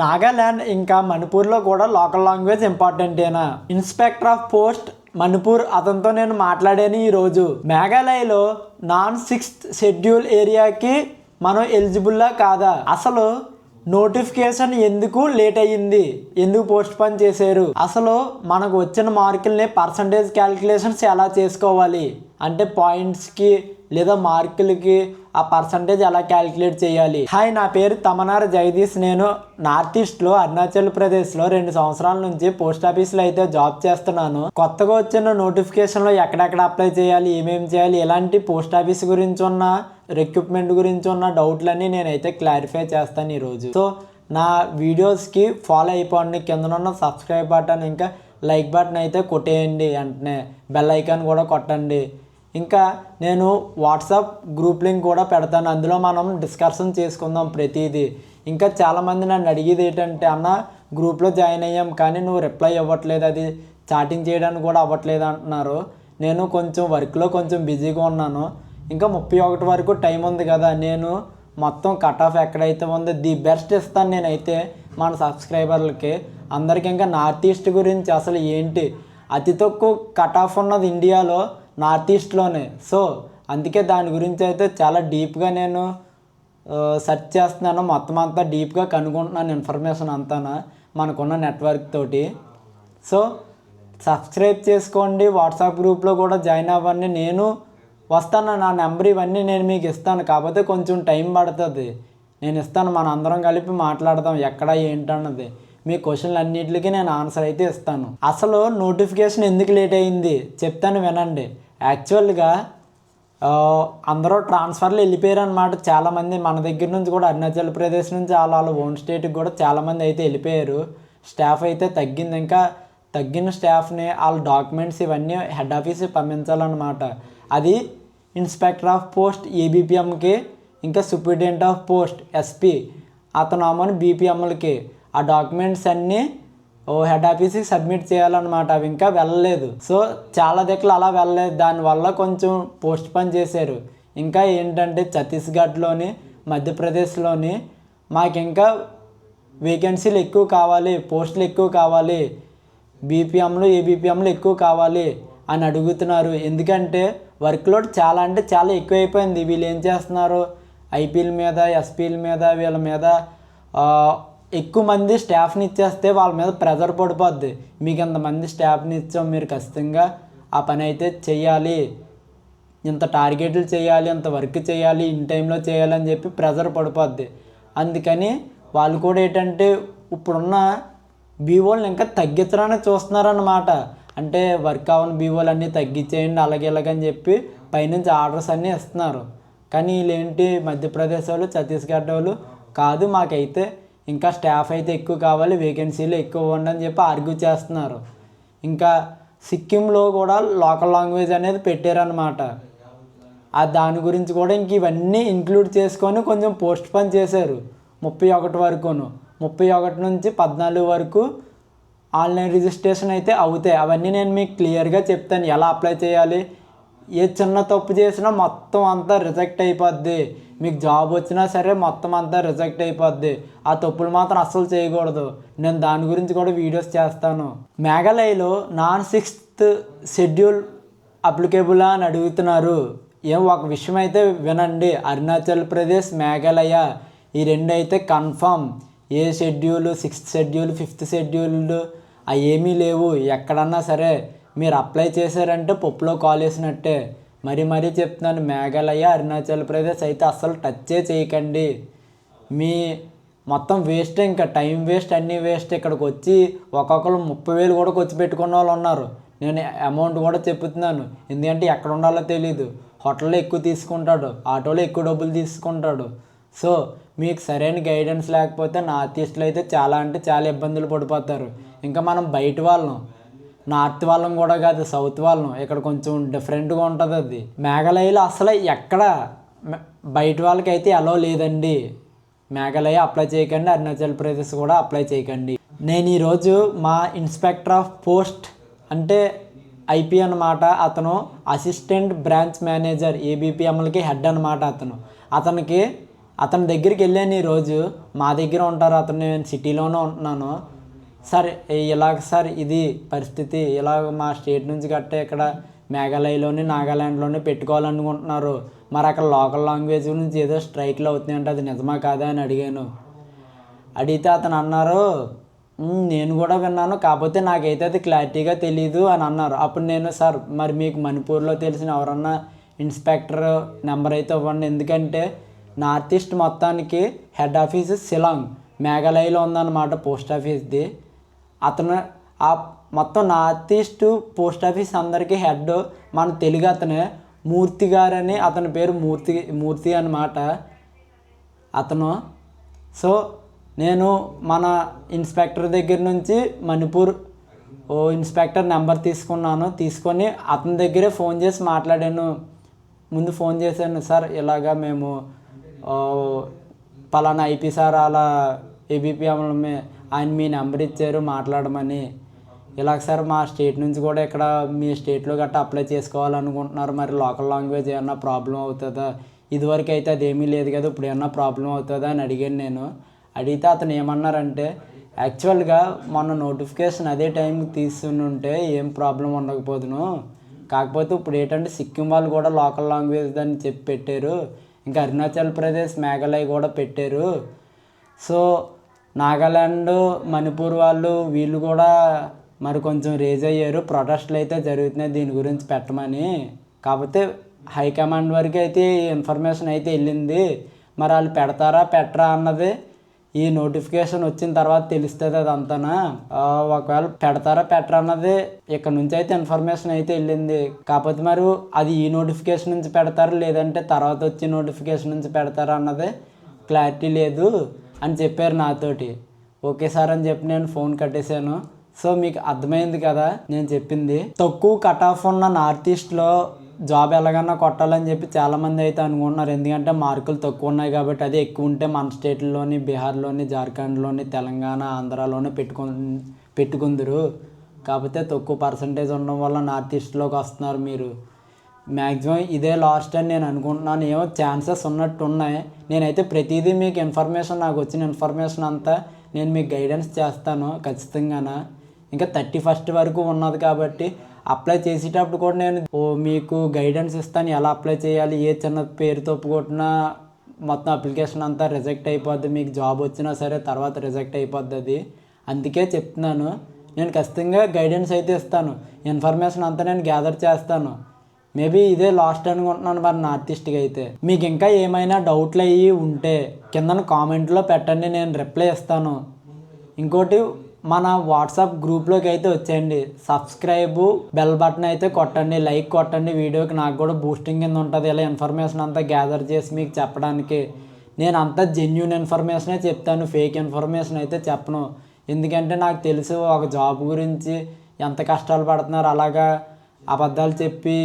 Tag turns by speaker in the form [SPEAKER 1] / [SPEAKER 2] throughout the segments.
[SPEAKER 1] నాగాల్యాండ్ ఇంకా మణిపూర్లో కూడా లోకల్ లాంగ్వేజ్ ఇంపార్టెంటేనా ఇన్స్పెక్టర్ ఆఫ్ పోస్ట్ మణిపూర్ అతనితో నేను మాట్లాడాను ఈరోజు మేఘాలయలో నాన్ సిక్స్త్ షెడ్యూల్ ఏరియాకి మనం ఎలిజిబుల్లా కాదా? అసలు నోటిఫికేషన్ ఎందుకు లేట్ అయ్యింది? ఎందుకు పోస్ట్ పోన్ చేశారు? అసలు మనకు వచ్చిన మార్కుల్ని పర్సంటేజ్ క్యాలిక్యులేషన్స్ ఎలా చేసుకోవాలి? అంటే పాయింట్స్కి లేదా మార్కులకి ఆ పర్సంటేజ్ ఎలా క్యాలిక్యులేట్ చేయాలి? హాయ్ నా పేరు తమనార్ జగదీష్. నేను నార్త్ ఈస్ట్లో అరుణాచల్ ప్రదేశ్లో రెండు సంవత్సరాల నుంచి పోస్ట్ ఆఫీస్లో అయితే జాబ్ చేస్తున్నాను. కొత్తగా వచ్చిన నోటిఫికేషన్లో ఎక్కడెక్కడ అప్లై చేయాలి ఏమేమి చేయాలి ఇలాంటి పోస్ట్ ఆఫీస్ గురించి ఉన్న రిక్రూట్మెంట్ గురించి ఉన్న డౌట్లన్నీ నేనైతే క్లారిఫై చేస్తాను ఈరోజు సో నా వీడియోస్కి ఫాలో అయిపోండి. కింద ఉన్న సబ్స్క్రైబ్ బటన్ ఇంకా లైక్ బటన్ అయితే కొట్టేయండి. వెంటనే బెల్ ఐకాన్ కూడా కొట్టండి. ఇంకా నేను వాట్సాప్ గ్రూప్ లింక్ కూడా పెడతాను. అందులో మనం డిస్కషన్ చేసుకుందాం ప్రతిదీ. ఇంకా చాలామంది నన్ను అడిగేది ఏంటంటే అన్న గ్రూప్లో జాయిన్ అయ్యాం కానీ నువ్వు రిప్లై ఇవ్వట్లేదు. అది చాటింగ్ చేయడానికి కూడా అవ్వట్లేదు అంటున్నారు. నేను కొంచెం వర్క్లో కొంచెం బిజీగా ఉన్నాను. ఇంకా ముప్పై ఒకటి వరకు టైం ఉంది కదా. నేను మొత్తం కట్ ఆఫ్ ఎక్కడైతే ఉందో ది బెస్ట్ ఇస్తాను నేనైతే మన సబ్స్క్రైబర్లకి. అందరికీ ఇంకా నార్త్ ఈస్ట్ గురించి అసలు ఏంటి? అతి తక్కువ కట్ ఆఫ్ ఉన్నది ఇండియాలో. నార్త్ ఈస్ట్లోనే. సో అందుకే దాని గురించి అయితే చాలా డీప్గా నేను సెర్చ్ చేస్తున్నాను. మొత్తం అంతా డీప్గా కనుక్కుంటున్నాను ఇన్ఫర్మేషన్ అంతా మనకున్న నెట్వర్క్ తోటి. సో సబ్స్క్రైబ్ చేసుకోండి. వాట్సాప్ గ్రూప్లో కూడా జాయిన్ అవ్వండి. నేను వస్తాను. నా నెంబర్ ఇవన్నీ నేను మీకు ఇస్తాను. కాకపోతే కొంచెం టైం పడుతుంది. నేను ఇస్తాను. మన అందరం కలిపి మాట్లాడదాం. ఎక్కడ ఏంటన్నది మీ క్వశ్చన్లు అన్నిటికీ నేను ఆన్సర్ అయితే ఇస్తాను. అసలు నోటిఫికేషన్ ఎందుకు లేట్ అయింది? చెప్తాను వినండి. యాక్చువల్గా అందరూ ట్రాన్స్ఫర్లు వెళ్ళిపోయారు అనమాట చాలామంది మన దగ్గర నుంచి కూడా అరుణాచల్ ప్రదేశ్ నుంచి వాళ్ళ వాళ్ళ ఓన్ స్టేట్కి కూడా చాలామంది అయితే వెళ్ళిపోయారు. స్టాఫ్ అయితే తగ్గింది. ఇంకా తగ్గిన స్టాఫ్ని వాళ్ళ డాక్యుమెంట్స్ ఇవన్నీ హెడ్ ఆఫీస్కి పంపించాలన్నమాట. అది ఇన్స్పెక్టర్ ఆఫ్ పోస్ట్ ఏబిపిఎంకి ఇంకా సూపరింటెండెంట్ ఆఫ్ పోస్ట్ ఎస్పీ అతను అమ్మని బీపీఎంలకి. ఆ డాక్యుమెంట్స్ అన్నీ ఓ హెడ్ ఆఫీస్కి సబ్మిట్ చేయాలన్నమాట అవి ఇంకా వెళ్ళలేదు. సో చాలా దగ్గర అలా వెళ్ళలేదు. దానివల్ల కొంచెం పోస్ట్ పని చేశారు. ఇంకా ఏంటంటే ఛత్తీస్గఢ్లోని మధ్యప్రదేశ్లోని మాకు ఇంకా వేకెన్సీలు ఎక్కువ కావాలి పోస్టులు ఎక్కువ కావాలి బీపీఎంలు ఏబీపీఎంలు ఎక్కువ కావాలి అని అడుగుతున్నారు. ఎందుకంటే వర్క్ లోడ్ చాలా అంటే చాలా ఎక్కువైపోయింది. వీళ్ళు ఏం చేస్తున్నారు? ఐపీఎల్ మీద ఎస్పీల మీద వీళ్ళ మీద ఎక్కువ మంది స్టాఫ్ని ఇచ్చేస్తే వాళ్ళ మీద ప్రెజర్ పడిపోద్ది. మీకు ఇంతమంది స్టాఫ్ని ఇచ్చాం మీరు ఖచ్చితంగా ఆ పని అయితే చేయాలి. ఇంత టార్గెట్లు చేయాలి ఇంత వర్క్ చేయాలి ఇన్ టైంలో చేయాలని చెప్పి ప్రెజర్ పడిపోద్ది. అందుకని వాళ్ళు కూడా ఏంటంటే ఇప్పుడున్న బీవోల్ని ఇంకా తగ్గించడానికి చూస్తున్నారన్నమాట. అంటే వర్క్ అవ్వని బీవోలు అన్నీ తగ్గించేయండి అలాగే ఇలాగని చెప్పి పైనుంచి ఆర్డర్స్ అన్నీ ఇస్తున్నారు. కానీ వీళ్ళేంటి మధ్యప్రదేశ్ వాళ్ళు ఛత్తీస్గఢ్ వాళ్ళు కాదు మాకైతే ఇంకా స్టాఫ్ అయితే ఎక్కువ కావాలి వేకెన్సీలు ఎక్కువ ఉండని చెప్పి ఆర్గ్యూ చేస్తున్నారు. ఇంకా సిక్కింలో కూడా లోకల్ లాంగ్వేజ్ అనేది పెట్టారనమాట ఆ దాని గురించి కూడా ఇంక ఇవన్నీ ఇంక్లూడ్ చేసుకొని కొంచెం పోస్ట్ పని చేశారు. ముప్పై ఒకటి వరకును. ముప్పై ఒకటి నుంచి పద్నాలుగు వరకు ఆన్లైన్ రిజిస్ట్రేషన్ అయితే అవుతాయి. అవన్నీ నేను మీకు క్లియర్గా చెప్తాను. ఎలా అప్లై చేయాలి? ఏ చిన్న తప్పు చేసినా మొత్తం అంతా రిజెక్ట్ అయిపోద్ది. మీకు జాబ్ వచ్చినా సరే మొత్తం అంతా రిజెక్ట్ అయిపోద్ది. ఆ తప్పులు మాత్రం అస్సలు చేయకూడదు. నేను దాని గురించి కూడా వీడియోస్ చేస్తాను. మేఘాలయలో నాన్ సిక్స్త్ షెడ్యూల్ అప్లికేబులా అని అడుగుతున్నారు. ఏం ఒక విషయం అయితే వినండి. అరుణాచల్ ప్రదేశ్ మేఘాలయ ఈ రెండు అయితే కన్ఫామ్. ఏ schedule sixth schedule fifth scheduled అవి ఏమీ లేవు. ఎక్కడన్నా సరే మీరు అప్లై చేశారంటే పప్పులో కాల్ వేసినట్టే. మరీ మరీ చెప్తున్నాను. మేఘాలయ అరుణాచల్ ప్రదేశ్ అయితే అస్సలు టచ్చే చేయకండి. మీ మొత్తం వేస్ట్ ఇంకా టైం వేస్ట్ అన్నీ వేస్ట్ ఇక్కడికి వచ్చి ఒక్కొక్కరు ముప్పై వేలు కూడా ఖర్చు పెట్టుకున్న వాళ్ళు ఉన్నారు. నేను అమౌంట్ కూడా చెప్తున్నాను. ఎందుకంటే ఎక్కడ ఉండాలో తెలియదు హోటల్లో ఎక్కువ తీసుకుంటాడు. ఆటోలో ఎక్కువ డబ్బులు తీసుకుంటాడు. సో మీకు సరైన గైడెన్స్ లేకపోతే నార్త్ ఈస్ట్లో అయితే చాలా అంటే చాలా ఇబ్బందులు పడిపోతారు. ఇంకా మనం బయట వాళ్ళం. నార్త్ వాళ్ళం కూడా కాదు సౌత్ వాళ్ళం. ఇక్కడ కొంచెం డిఫరెంట్గా ఉంటుంది అది. మేఘాలయలో అసలు ఎక్కడ? బయట వాళ్ళకి అయితే అలో లేదండి. మేఘాలయ అప్లై చేయకండి అరుణాచల్ ప్రదేశ్ కూడా అప్లై చేయకండి. నేను ఈరోజు మా ఇన్స్పెక్టర్ ఆఫ్ పోస్ట్ అంటే ఐపీ అన్నమాట అతను అసిస్టెంట్ బ్రాంచ్ మేనేజర్ ఏబిపిఎంలకి హెడ్ అనమాట అతను. అతనికి అతని దగ్గరికి వెళ్ళాను ఈరోజు మా దగ్గర ఉంటారు అతను నేను సిటీలోనే ఉంటున్నాను. సార్ ఇలాగ సార్ ఇది పరిస్థితి? ఇలాగ మా స్టేట్ నుంచి గట్టే ఇక్కడ మేఘాలయలోని నాగాలాండ్లోనే పెట్టుకోవాలనుకుంటున్నారు? మరి అక్కడ లోకల్ లాంగ్వేజ్ గురించి ఏదో స్ట్రైక్లు అవుతున్నాయంటే అది నిజమా కాదా అని అడిగాను. అడిగితే అతను అన్నారు నేను కూడా విన్నాను కాకపోతే నాకైతే అది క్లారిటీగా తెలియదు అని అన్నారు. అప్పుడు నేను సార్ మరి మీకు మణిపూర్లో తెలిసిన ఎవరన్నా ఇన్స్పెక్టర్ నెంబర్ అయితే ఇవ్వండి. ఎందుకంటే నార్త్ ఈస్ట్ మొత్తానికి హెడ్ ఆఫీస్ శిలాంగ్ మేఘాలయలో ఉందన్నమాట పోస్ట్ ఆఫీస్ది. అతను ఆ మొత్తం నార్త్ ఈస్ట్ పోస్ట్ ఆఫీస్ అందరికీ హెడ్ మన తెలుగు అతనే. మూర్తి గారని అతని పేరు మూర్తి మూర్తి అన్నమాట అతను సో నేను మన ఇన్స్పెక్టర్ దగ్గర నుంచి మణిపూర్ ఓ ఇన్స్పెక్టర్ నెంబర్ తీసుకున్నాను. తీసుకొని అతని దగ్గరే ఫోన్ చేసి మాట్లాడాను. ముందు ఫోన్ చేశాను సార్ ఇలాగా మేము పలానా ఐపీ సార్ అలా ఏబీపీ ఆయన మీ నెంబర్ ఇచ్చారు మాట్లాడమని. ఇలాగ సార్ మా స్టేట్ నుంచి కూడా ఇక్కడ మీ స్టేట్లో గట్టా అప్లై చేసుకోవాలనుకుంటున్నారు. మరి లోకల్ లాంగ్వేజ్ ఏమన్నా ప్రాబ్లం అవుతుందా? ఇదివరకు అయితే అదేమీ లేదు కదా ఇప్పుడు ఏమన్నా ప్రాబ్లం అవుతుందా అని అడిగాను నేను. అడిగితే అతను ఏమన్నారంటే యాక్చువల్గా మొన్న నోటిఫికేషన్ అదే టైంకి తీసుకుని ఉంటే ఏం ప్రాబ్లం ఉండకపోదును. కాకపోతే ఇప్పుడు ఏంటంటే సిక్కిం వాళ్ళు కూడా లోకల్ లాంగ్వేజ్ అని చెప్పి పెట్టారు. ఇంకా అరుణాచల్ ప్రదేశ్ మేఘాలయ కూడా పెట్టారు. సో నాగాల్యాండ్ మణిపూర్ వాళ్ళు వీళ్ళు కూడా మరి కొంచెం రేజ్ అయ్యారు. ప్రొటెస్ట్లు అయితే జరుగుతున్నాయి. దీని గురించి పెట్టమని. కాకపోతే హైకమాండ్ వరకు అయితే ఈ ఇన్ఫర్మేషన్ అయితే వెళ్ళింది. మరి వాళ్ళు పెడతారా పెట్టరా అన్నది ఈ నోటిఫికేషన్ వచ్చిన తర్వాత తెలుస్తుంది అదంతానా. అంతనా ఒకవేళ పెడతారా పెట్టరా అన్నది ఇక్కడ నుంచి అయితే ఇన్ఫర్మేషన్ అయితే వెళ్ళింది. కాకపోతే మరి అది ఈ నోటిఫికేషన్ నుంచి పెడతారు లేదంటే తర్వాత వచ్చే నోటిఫికేషన్ నుంచి పెడతారా అన్నది క్లారిటీ లేదు అని చెప్పారు నాతోటి. ఓకే సార్ అని చెప్పి నేను ఫోన్ కట్టేశాను. సో మీకు అర్థమైంది కదా నేను చెప్పింది. తక్కువ కట్ ఆఫ్ ఉన్న నార్త్ ఈస్ట్లో జాబ్ ఎలాగన్నా కొట్టాలని చెప్పి చాలామంది అయితే అనుకుంటున్నారు. ఎందుకంటే మార్కులు తక్కువ ఉన్నాయి కాబట్టి అదే ఎక్కువ ఉంటే మన స్టేట్లోని బీహార్లోని జార్ఖండ్లోని తెలంగాణ ఆంధ్రాలోని పెట్టుకు పెట్టుకుందరు. కాకపోతే తక్కువ పర్సంటేజ్ ఉండడం వల్ల నార్త్ ఈస్ట్లోకి వస్తున్నారు మీరు. మ్యాక్సిమం ఇదే లాస్ట్ అని నేను అనుకుంటున్నాను. ఏమో ఛాన్సెస్ ఉన్నట్టు ఉన్నాయి నేనైతే ప్రతిదీ మీకు ఇన్ఫర్మేషన్ నాకు వచ్చిన ఇన్ఫర్మేషన్ అంతా నేను మీకు గైడెన్స్ చేస్తాను ఖచ్చితంగా ఇంకా థర్టీ ఫస్ట్ వరకు ఉన్నది కాబట్టి అప్లై చేసేటప్పుడు కూడా నేను ఓ మీకు గైడెన్స్ ఇస్తాను. ఎలా అప్లై చేయాలి? ఏ చిన్న పేరు తప్పు మొత్తం అప్లికేషన్ అంతా రిజెక్ట్ అయిపోద్ది. మీకు జాబ్ వచ్చినా సరే తర్వాత రిజెక్ట్ అయిపోద్ది అది. అందుకే చెప్తున్నాను. నేను ఖచ్చితంగా గైడెన్స్ అయితే ఇస్తాను. ఇన్ఫర్మేషన్ అంతా నేను గ్యాదర్ చేస్తాను. మేబీ ఇదే లాస్ట్ అనుకుంటున్నాను మరి నార్త్ ఈస్ట్కి అయితే. మీకు ఇంకా ఏమైనా డౌట్లు అయ్యి ఉంటే కిందన కామెంట్లో పెట్టండి. నేను రిప్లై ఇస్తాను. ఇంకోటి మన వాట్సాప్ గ్రూప్లోకి అయితే వచ్చేయండి. సబ్స్క్రైబ్ బెల్ బటన్ అయితే కొట్టండి లైక్ కొట్టండి. వీడియోకి నాకు కూడా బూస్టింగ్ కింద ఉంటుంది. ఇలా ఇన్ఫర్మేషన్ అంతా గ్యాదర్ చేసి మీకు చెప్పడానికి. నేను అంతా జెన్యున్ ఇన్ఫర్మేషనే చెప్తాను ఫేక్ ఇన్ఫర్మేషన్ అయితే చెప్పను. ఎందుకంటే నాకు తెలుసు ఒక జాబ్ గురించి ఎంత కష్టాలు పడుతున్నారు అలాగా అబద్ధాలు చెప్పి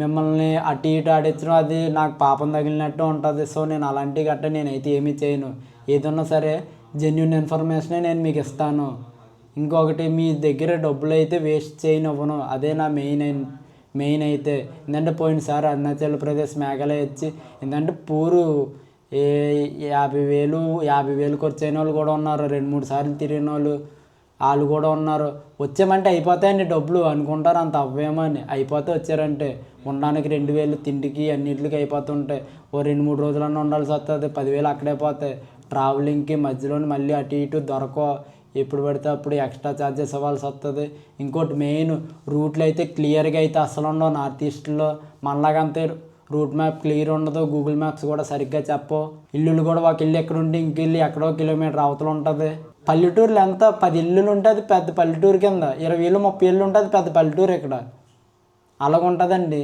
[SPEAKER 1] మిమ్మల్ని అటు ఇటు ఆడించడం అది నాకు పాపం తగిలినట్టు ఉంటుంది. సో నేను అలాంటివి గట్ట నేనైతే ఏమీ చేయను. ఏదన్నా సరే జెన్యున్ ఇన్ఫర్మేషనే నేను మీకు ఇస్తాను. ఇంకొకటి మీ దగ్గర డబ్బులు అయితే వేస్ట్ చేయనివ్వను. అదే నా మెయిన్ మెయిన్ అయితే. ఎందుకంటే పోయినసారి అరుణాచల్ ప్రదేశ్ మేఘాలయ వచ్చి ఎందుకంటే పూరు ఏ యాభై వేలు యాభై వేలు ఖర్చు అయిన వాళ్ళు కూడా ఉన్నారు. రెండు మూడు సార్లు తిరిగిన వాళ్ళు వాళ్ళు కూడా ఉన్నారు. వచ్చామంటే అయిపోతాయండి డబ్బులు. అనుకుంటారు అంత అవ్వేమో అని. అయిపోతే వచ్చారంటే ఉండడానికి రెండు వేలు తిండికి అన్నిటికి అయిపోతుంటాయి. ఓ రెండు మూడు రోజులన్నా ఉండాల్సి వస్తుంది పదివేలు అక్కడే పోతాయి. ట్రావెలింగ్కి మధ్యలోనే మళ్ళీ అటు ఇటు దొరకవు. ఎప్పుడు పడితే అప్పుడు ఎక్స్ట్రా ఛార్జెస్ ఇవ్వాల్సి వస్తుంది ఇంకోటి మెయిన్ రూట్లు అయితే క్లియర్గా అయితే అసలు ఉండవు. నార్త్ ఈస్ట్లో మనలాగంతే రూట్ మ్యాప్ క్లియర్ ఉండదు. గూగుల్ మ్యాప్స్ కూడా సరిగ్గా చెప్పవు. ఇల్లులు కూడా ఒక ఇల్లు ఎక్కడ ఉంటే ఇంక ఇల్లు ఎక్కడో కిలోమీటర్ అవతల ఉంటుంది. పల్లెటూరులో ఎంత పది ఇల్లులు ఉంటుంది పెద్ద పల్లెటూరు కింద. ఇరవై ఇల్లు ముప్పై ఇల్లు ఉంటుంది పెద్ద పల్లెటూరు ఇక్కడ. అలాగ ఉంటుందండి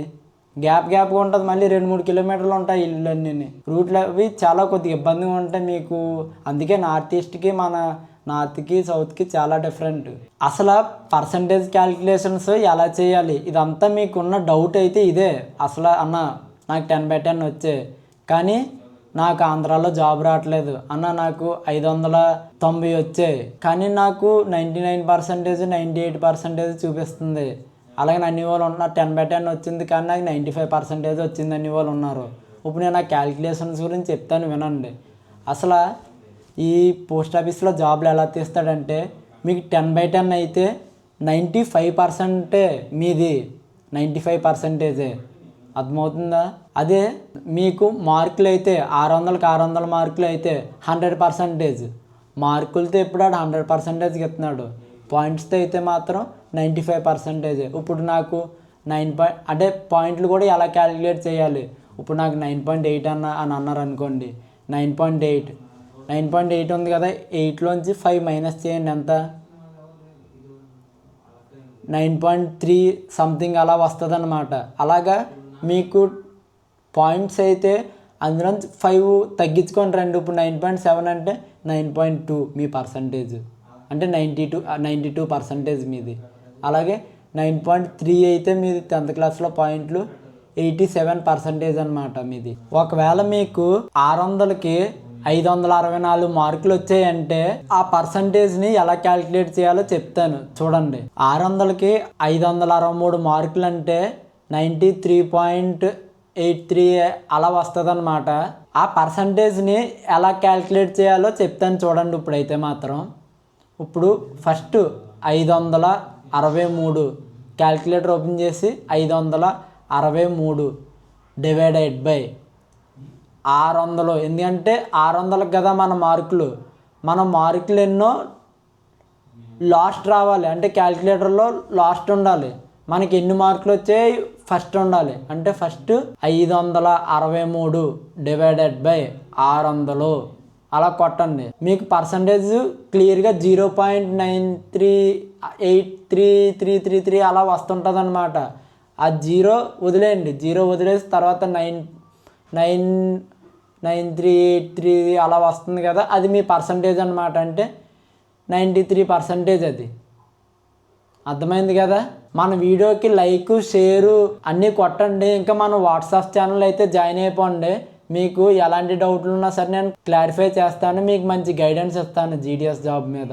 [SPEAKER 1] గ్యాప్ గ్యాప్గా ఉంటుంది. మళ్ళీ రెండు మూడు కిలోమీటర్లు ఉంటాయి ఇల్లు అన్నీ రూట్లు అవి చాలా కొద్దిగా ఇబ్బందిగా ఉంటాయి మీకు. అందుకే నార్త్ ఈస్ట్కి మన నార్త్కి సౌత్కి చాలా డిఫరెంట్ అసలు పర్సంటేజ్ క్యాలిక్యులేషన్స్ ఎలా చేయాలి? ఇదంతా మీకున్న డౌట్ అయితే ఇదే. అసలు అన్న నాకు టెన్ బై టెన్ వచ్చే. కానీ నాకు ఆంధ్రాలో జాబ్ రావట్లేదు. అన్న నాకు ఐదు వందల తొంభై వచ్చాయి కానీ నాకు ninety nine percentage ninety eight percentage చూపిస్తుంది. అలాగే అన్ని వాళ్ళు ఉన్న టెన్ బై టెన్ వచ్చింది కానీ నాకు నైంటీ ఫైవ్ పర్సెంటేజ్ వచ్చింది అన్ని వాళ్ళు ఉన్నారు. ఇప్పుడు నేను ఆ క్యాలిక్యులేషన్స్ గురించి చెప్తాను వినండి. అసలు ఈ పోస్ట్ ఆఫీస్లో జాబ్లు ఎలా తీస్తాడంటే మీకు టెన్ బై టెన్ అయితే నైంటీ ఫైవ్ పర్సెంటే మీది. నైంటీ ఫైవ్ పర్సెంటేజే అర్థమవుతుందా? అదే మీకు మార్కులు అయితే ఆరు వందలకి ఆరు వందల మార్కులు అయితే హండ్రెడ్ పర్సెంటేజ్ మార్కులతో ఎప్పుడు ఆడు హండ్రెడ్ పర్సెంటేజ్కి ఇస్తున్నాడు. పాయింట్స్తో అయితే మాత్రం నైంటీ ఫైవ్ పర్సెంటేజ్. ఇప్పుడు నాకు నైన్ పాయింట్ అంటే పాయింట్లు కూడా ఎలా క్యాలిక్యులేట్ చేయాలి? ఇప్పుడు నాకు నైన్ పాయింట్ ఎయిట్ అన్న అని అన్నారు అనుకోండి. Nine point eight. Nine point eight ఉంది కదా ఎయిట్లోంచి ఫైవ్ మైనస్ చేయండి ఎంత? నైన్ పాయింట్ త్రీ సంథింగ్ అలా వస్తుంది అనమాట అలాగా మీకు పాయింట్స్ అయితే అందులో ఫైవ్ తగ్గించుకొని రండి. ఇప్పుడు నైన్ పాయింట్ సెవెన్ అంటే నైన్ పాయింట్ టూ మీ పర్సంటేజ్. అంటే ninety two ninety two percentage మీది. అలాగే నైన్ పాయింట్ త్రీ అయితే మీది టెన్త్ క్లాస్లో పాయింట్లు ఎయిటీ సెవెన్ పర్సంటేజ్ అనమాట మీది. ఒకవేళ మీకు ఆరు వందలకి ఐదు వందల అరవై నాలుగు మార్కులు వచ్చాయంటే ఆ పర్సంటేజ్ని ఎలా క్యాలిక్యులేట్ చేయాలో చెప్తాను. చూడండి. ఆరు వందలకి ఐదు వందల అరవై మూడు మార్కులు అంటే ninety three point eight three అలా వస్తుంది అనమాట ఆ పర్సంటేజ్ని ఎలా క్యాలిక్యులేట్ చేయాలో చెప్తాను చూడండి ఇప్పుడైతే మాత్రం. ఇప్పుడు ఫస్ట్ ఐదు వందల అరవై మూడు. క్యాల్కులేటర్ ఓపెన్ చేసి ఐదు వందల అరవై మూడు డివైడెడ్ బై ఆరు వందలు ఎందుకంటే ఆరు వందలకు కదా మన మార్కులు. మన మార్కులు ఎన్నో లాస్ట్ రావాలి. అంటే క్యాల్కులేటర్లో లాస్ట్ ఉండాలి. మనకి ఎన్ని మార్కులు వచ్చాయి? ఫస్ట్ ఉండాలి. అంటే ఫస్ట్ ఐదు వందల అరవై మూడు డివైడెడ్ బై ఆరు వందలు అలా కొట్టండి. మీకు పర్సంటేజ్ క్లియర్గా zero point nine three eight three three three three అలా వస్తుంటుంది అనమాట ఆ జీరో వదిలేయండి. జీరో వదిలేసి తర్వాత nine nine nine three eight three అలా వస్తుంది కదా అది మీ పర్సంటేజ్ అనమాట అంటే నైంటీ త్రీ పర్సంటేజ్ అది. అర్థమైంది కదా? మన వీడియోకి లైక్ షేరు అన్నీ కొట్టండి. ఇంకా మన వాట్సాప్ ఛానల్ అయితే జాయిన్ అయిపోండి. మీకు ఎలాంటి డౌట్లు ఉన్నా సరే నేను క్లారిఫై చేస్తాను మీకు మంచి గైడెన్స్ ఇస్తాను జీడిఎస్ జాబ్ మీద.